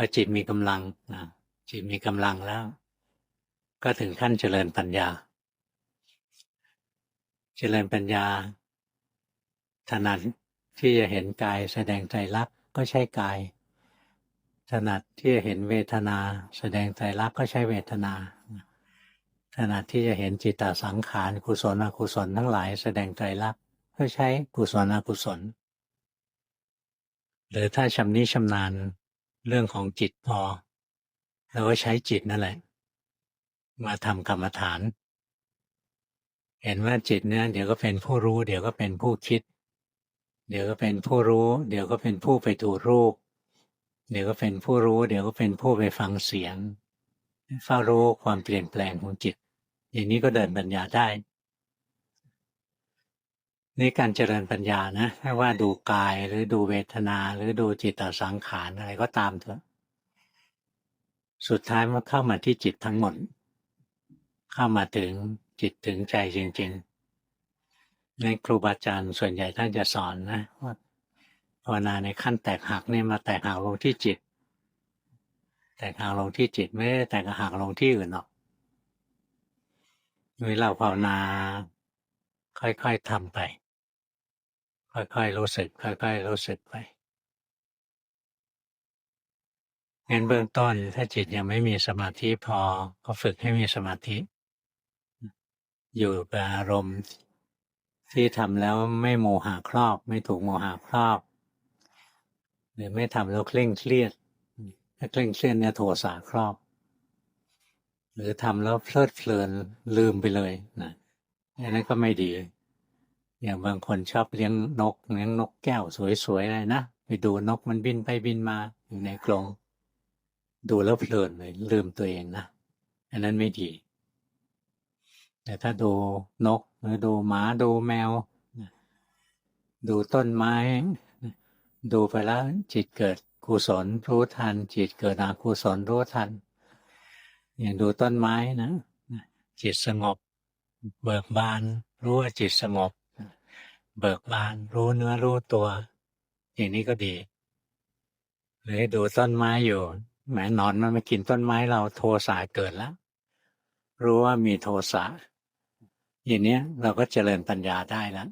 พอจิตมีกำลังนะจิตมีกำลังแล้ว ก็ถึงขั้นเจริญปัญญา เจริญปัญญาถนัดที่จะเห็นกายแสดงใจรักก็ใช้กาย ถนัดที่จะเห็นเวทนา แสดงใจรักก็ใช้เวทนาถนัดที่จะเห็นจิตตสังขารกุศลอกุศลทั้งหลาย แสดงใจรักก็ใช้กุศลอกุศล หรือถ้าชำนิชำนาญ เรื่องของจิตพอเราก็ใช้จิตนั่นแหละ มาทำกรรมฐาน เห็นว่าจิตเนี่ยเดี๋ยวก็เป็นผู้รู้ เดี๋ยวก็เป็นผู้คิด เดี๋ยวก็เป็นผู้รู้ เดี๋ยวก็เป็นผู้ไปดูรูป เดี๋ยวก็เป็นผู้รู้ เดี๋ยวก็เป็นผู้ไปฟังเสียงเฝ้ารู้ความเปลี่ยนแปลงของจิต อย่างนี้ก็เดินปัญญาได้ นี่การเจริญปัญญานะไม่ว่าดูกายหรือดูเวทนา หรือดูจิตตสังขารอะไรก็ตามเถอะสุดท้ายมันเข้ามาที่จิตทั้งหมด เข้ามาถึงจิตถึงใจจริงๆในครูบาอาจารย์ส่วนใหญ่ท่านจะสอนนะว่าภาวนาในขั้นแตกหักนี่มาแตกหักลงที่จิต แตกหักลงที่จิตไม่ได้แตกหักลงที่อื่นหรอกเวลาภาวนาค่อยๆทำไป ค่อยๆรู้สึกค่อยๆรู้สึกไปงั้นเบื้องต้นถ้าจิตยังไม่มีสมาธิพอ ก็ฝึกให้มีสมาธิ อยู่กับอารมณ์ ที่ทำแล้วไม่โมหะครอบ ไม่ถูกโมหะครอบ หรือไม่ทำแล้วเคร่งเครียดถ้าเคร่งเครียดเนี่ยโทสะครอบ หรือทำแล้วเพลิดเพลินลืมไปเลยนะอันนั้นก็ไม่ดี อย่างบางคนชอบเลี้ยงนกเลี้ยงนกแก้วสวยๆอะไรนะไปดูนกมันบินไปบินมาอยู่ในกรงดูแล้วเพลินเลยลืมตัวเองนะอันนั้นไม่ดี แต่ถ้าดูนกหรือดูหมาดูแมว ดูต้นไม้ ดูไปแล้วจิตเกิดกุศลรู้ทัน จิตเกิดอกุศลรู้ทัน อย่างดูต้นไม้นะ จิตสงบ เบิกบาน รู้ว่าจิตสงบ เบิกบานรู้เนื้อรู้ตัว อย่างนี้ก็ดี หรือดูต้นไม้อยู่แหมนอนมันมากินต้นไม้เราโทสะเกิดแล้ว รู้ว่ามีโทสะอย่างนี้เราก็เจริญปัญญาได้แล้ว